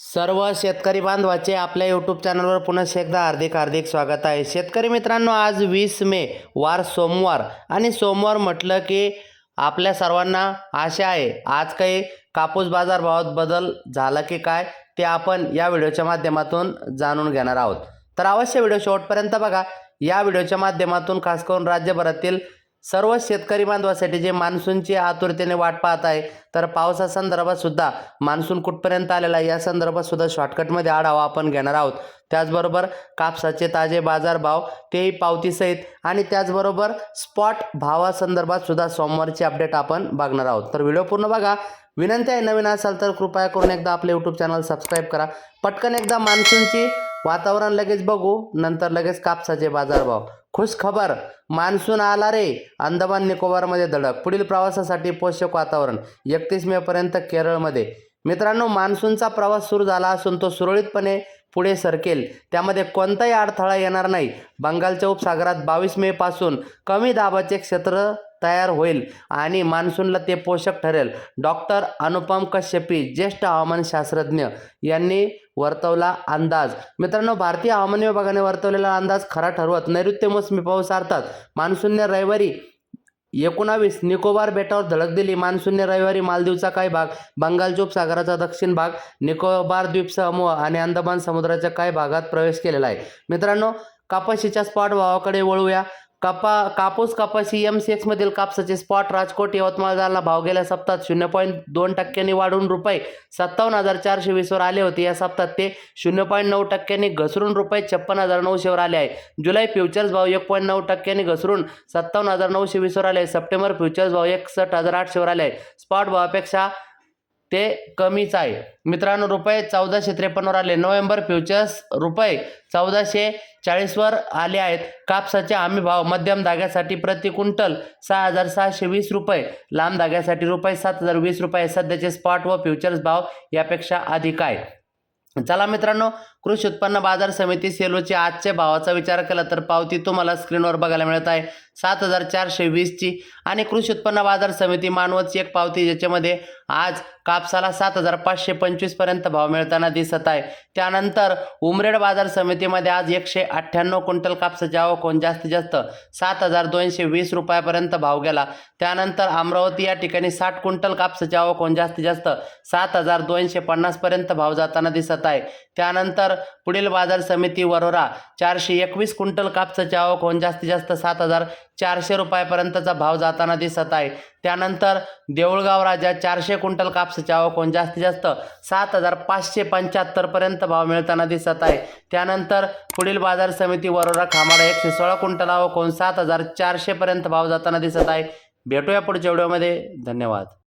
सर्व शेतकरी बांधवाचे आपल्या यूट्यूब चॅनलवर पुन्हा एकदा हार्दिक हार्दिक स्वागत आहे. शेतकरी मित्रांनो आज वीस मे वार सोमवार आणि सोमवार म्हटलं की आपल्या सर्वांना आशा आहे आज काही कापूस बाजारभावात बदल झाला की काय ते आपण या व्हिडिओच्या माध्यमातून जाणून घेणार आहोत. तर अवश्य व्हिडिओ शेवटपर्यंत बघा. या व्हिडिओच्या माध्यमातून खास करून राज्यभरातील सर्व शेतकरी बांधवासाठी जे मान्सूनची आतुरतेने वाट पाहत आहे तर पावसासंदर्भात सुद्धा मान्सून कुठपर्यंत आलेला आहे या संदर्भात सुद्धा शॉर्टकटमध्ये आढावा आपण घेणार आहोत. त्याचबरोबर कापसाचे ताजे बाजारभाव तेही पावतीसहित आणि त्याचबरोबर स्पॉट भावासंदर्भात सुद्धा सोमवारची अपडेट आपण बघणार आहोत. तर व्हिडिओ पूर्ण बघा. विनंती आहे नवीन असाल तर कृपया करून एकदा आपले यूट्यूब चॅनल सबस्क्राईब करा. पटकन एकदा मान्सूनची वातावरण लगेच बघू नंतर लगेच कापसाचे बाजारभाव. खुश खबर मान्सून आला रे. अंदमान निकोबारमध्ये धडक. पुढील प्रवासासाठी पोषक वातावरण. एकतीस मेपर्यंत केरळमध्ये. मित्रांनो मान्सूनचा प्रवास सुरू झाला असून तो सुरळीतपणे पुढे सरकेल. त्यामध्ये कोणताही अडथळा येणार नाही. बंगालच्या उपसागरात बावीस मे पासून कमी दाबाचे क्षेत्र तयार होईल आणि मान्सूनला ते पोषक ठरेल. डॉक्टर अनुपम कश्यपी ज्येष्ठ हवामान शास्त्रज्ञ यांनी वर्तवला अंदाज. मित्रांनो भारतीय हवामान विभागाने वर्तवलेला अंदाज खरा ठरवत नैऋत्य मोसमी पाऊस अर्थात मान्सूनने रविवारी एकोणावीस निकोबार बेटावर धडक दिली. मान्सूनने रविवारी मालदीवचा काही भाग बंगालच्या उपसागराचा दक्षिण भाग निकोबार द्वीप समूह आणि अंदमान समुद्राच्या काही भागात प्रवेश केलेला आहे. मित्रांनो कापाशीच्या स्पॉट भावाकडे वळूया. कपा कापूस कपाशी एम सी एक्समधील कापसाचे स्पॉट राजकोट यवतमाळ जालना भाव गेल्या सप्ताहात शून्य पॉईंट दोन टक्क्यांनी वाढून रुपये सत्तावन्न हजार चारशे वीसवर आले होते. या सप्ताहात ते शून्य पॉईंट नऊ टक्क्यांनी घसरून रुपये छप्पन हजार नऊशेवर आले आहे. जुलै फ्युचर्स भाव एक पॉईंट नऊ टक्क्यांनी घसरून सत्तावन्न हजार नऊशे वीसवर आले आहे. सप्टेंबर फ्युचर्स भाव एकसष्ट हजार आठशेवर आले आहे. स्पॉट भावापेक्षा ते कमीच आहे. मित्रांनो रुपये चौदाशे त्रेपन्नवर आले. नोव्हेंबर फ्युचर्स रुपये चौदाशे चाळीसवर आले आहेत. कापसाचे हमी भाव मध्यम धाग्यासाठी प्रति क्विंटल सहा हजार सहाशे वीस रुपये. लांब धाग्यासाठी रुपये सात हजार वीस रुपये. सध्याचे स्पॉट व फ्युचर्स भाव यापेक्षा अधिक आहे. चला मित्रांनो कृषी उत्पन्न बाजार समिती सेलोची आजच्या भावाचा विचार केला तर पावती तुम्हाला स्क्रीनवर बघायला मिळत आहे. सात हजार चारशे वीसची आणि कृषी उत्पन्न बाजार समिती मानवतची एक पावती ज्याच्यामध्ये आज कापसाला सात हजार पाचशे पंचवीसपर्यंत भाव मिळताना दिसत आहे. त्यानंतर उमरेड बाजार समितीमध्ये आज एकशे अठ्ठ्याण्णव क्विंटल कापसाची आवक होऊन जास्तीत जास्त सात हजार दोनशे वीस रुपयापर्यंत भाव गेला. त्यानंतर अमरावती या ठिकाणी साठ क्विंटल कापसाची आवक होऊन जास्तीत जास्त सात हजार दोनशे पन्नासपर्यंत भाव जाताना दिसत आहे. त्यानंतर पुढील बाजार समिती वरोरा चारशे एकवीस क्विंटल कापसाची आवक होऊन जास्तीत जास्त सात हजार चारशे रुपयापर्यंतचा भाव जाताना दिसत आहे. त्यानंतर देऊळगाव राजा चारशे क्विंटल कापसाची आवक होऊन जास्तीत जास्त सात हजार पाचशे पंच्याहत्तरपर्यंत भाव मिळताना दिसत आहे. त्यानंतर पुढील बाजार समिती वरोरा खामाडा एकशे सोळा क्विंटल आवक होऊन सात हजार चारशेपर्यंत भाव जाताना दिसत आहे. भेटूया पुढच्या व्हिडिओमध्ये. धन्यवाद.